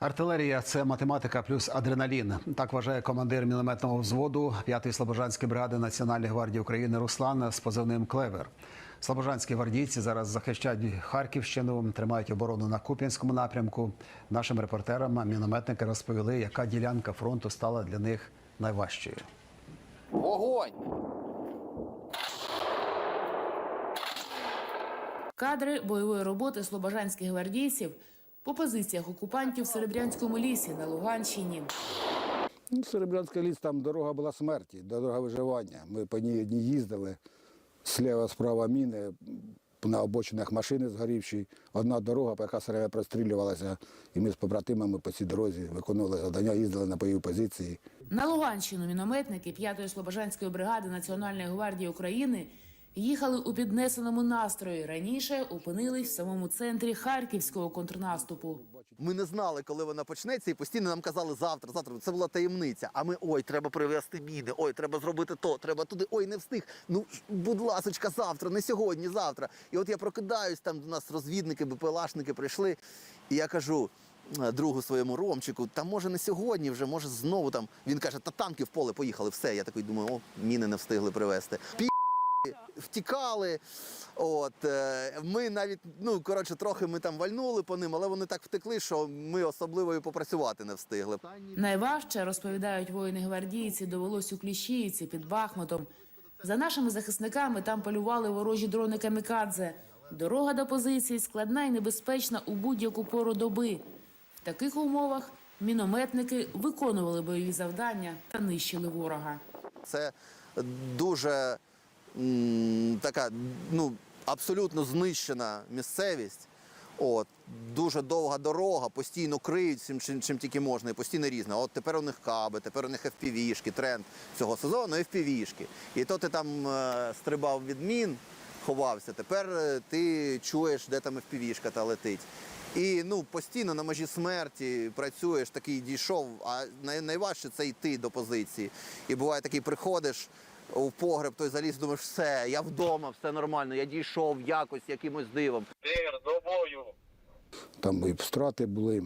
Артилерія це математика плюс адреналін. Так вважає командир мінометного взводу 5-ї Слобожанської бригади Національної гвардії України Руслан з позивним Клевер. Слобожанські гвардійці зараз захищають Харківщину, тримають оборону на Куп'янському напрямку. Нашим репортерам мінометники розповіли, яка ділянка фронту стала для них найважчою. Вогонь! Кадри бойової роботи слобожанських гвардійців по позиціях окупантів в Серебрянському лісі на Луганщині. Ну, Серебрянський ліс, там дорога була смерті, дорога виживання. Ми по ній одні їздили, сліва, справа міни, на обочинах машини згорівші. Одна дорога, по яка все время прострілювалася, і ми з побратимами по цій дорозі виконували завдання, їздили на бойові позиції. На Луганщину мінометники 5-ї Слобожанської бригади Національної гвардії України їхали у піднесеному настрої. Раніше опинились в самому центрі харківського контрнаступу. Ми не знали, коли вона почнеться, і постійно нам казали завтра, завтра. Це була таємниця. А ми ой, треба привезти міни, ой, треба зробити то, треба туди, ой, не встиг. Ну, будь ласочка, завтра, не сьогодні, завтра. І от я прокидаюсь, там до нас розвідники, БПЛАшники прийшли, і я кажу. е, Другу своєму Ромчику, та може не сьогодні вже, може знову там. Він каже, та танки в поле поїхали, все. Я такий думаю, о, міни не встигли привезти. Втікали. От е, ми навіть ну коротше, трохи ми там вальнули по ним, але вони так втекли, що ми особливо і попрацювати не встигли. Найважче, розповідають воїни-гвардійці, довелось у Кліщіївці під Бахмутом. За нашими захисниками там полювали ворожі дрони камікадзе. Дорога до позиції складна і небезпечна у будь-яку пору доби. В таких умовах мінометники виконували бойові завдання та нищили ворога. Це дуже така, ну абсолютно знищена місцевість. От дуже довга дорога, постійно криють всім, чим, чим тільки можна, і постійно різна. От тепер у них каби, тепер у них FPV-шки, тренд цього сезону FPV-шки. І то ти там е, стрибав від мін, ховався. Тепер е, ти чуєш, де там FPV-шка та летить. І ну постійно на межі смерті працюєш, такий дійшов. А най- найважче це йти до позиції. І буває такий, приходиш у погреб, той заліз, думаєш, все, я вдома, все нормально, я дійшов якось якимось дивом. Вір, до бою. Там і страти були.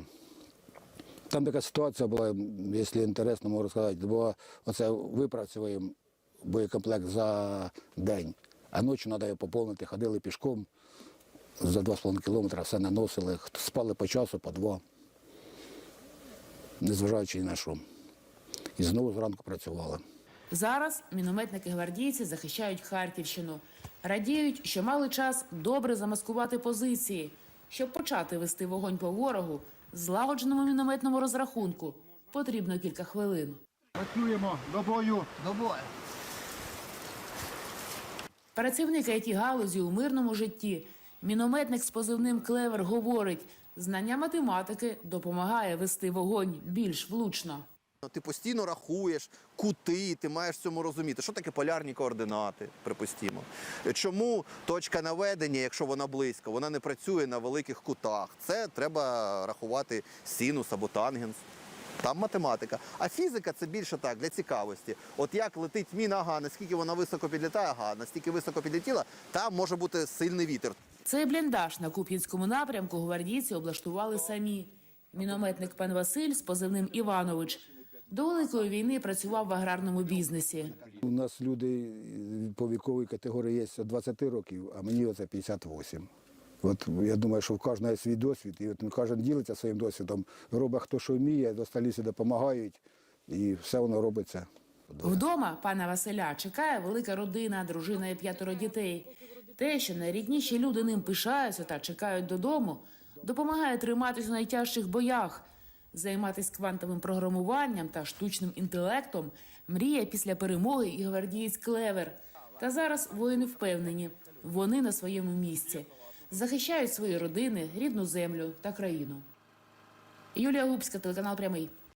Там така ситуація була, якщо інтересно, можу розказати, була оце випрацюємо боєкомплект за день, а ночі треба його поповнити, ходили пішком за 2,5 кілометри, все наносили, спали по часу, по два, незважаючи ні на що. І знову зранку працювали. Зараз мінометники-гвардійці захищають Харківщину. Радіють, що мали час добре замаскувати позиції, щоб почати вести вогонь по ворогу. Злагодженому мінометному розрахунку потрібно кілька хвилин. Працюємо до бою. Працівник it галузі у мирному житті. Мінометник з позивним Клевер говорить, знання математики допомагає вести вогонь більш влучно. Ти постійно рахуєш кути, ти маєш цьому розуміти, що таке полярні координати, припустімо. Чому точка наведення, якщо вона близько, вона не працює на великих кутах. Це треба рахувати синус або тангенс. Там математика. А фізика це більше так, для цікавості. От як летить міна, ага, наскільки вона високо підлітає, ага, настільки високо підлетіла, там може бути сильний вітер. Цей бліндаж на Куп'янському напрямку гвардійці облаштували самі. Мінометник пан Василь з позивним Іванович до великої війни працював в аграрному бізнесі. У нас люди по віковій категорії є від 20 років, а мені оце 58. От я думаю, що в кожного є свій досвід, і от кожен ділиться своїм досвідом, робить хто що вміє, остальні допомагають, і все воно робиться. Вдома пана Василя чекає велика родина, дружина і п'ятеро дітей. Те, що найрідніші люди ним пишаються та чекають додому, допомагає триматись у найтяжчих боях. Займатися квантовим програмуванням та штучним інтелектом мріє після перемоги і гвардієць Клевер. Та зараз воїни впевнені, вони на своєму місці захищають свої родини, рідну землю та країну. Юлія Губська, телеканал Прямий.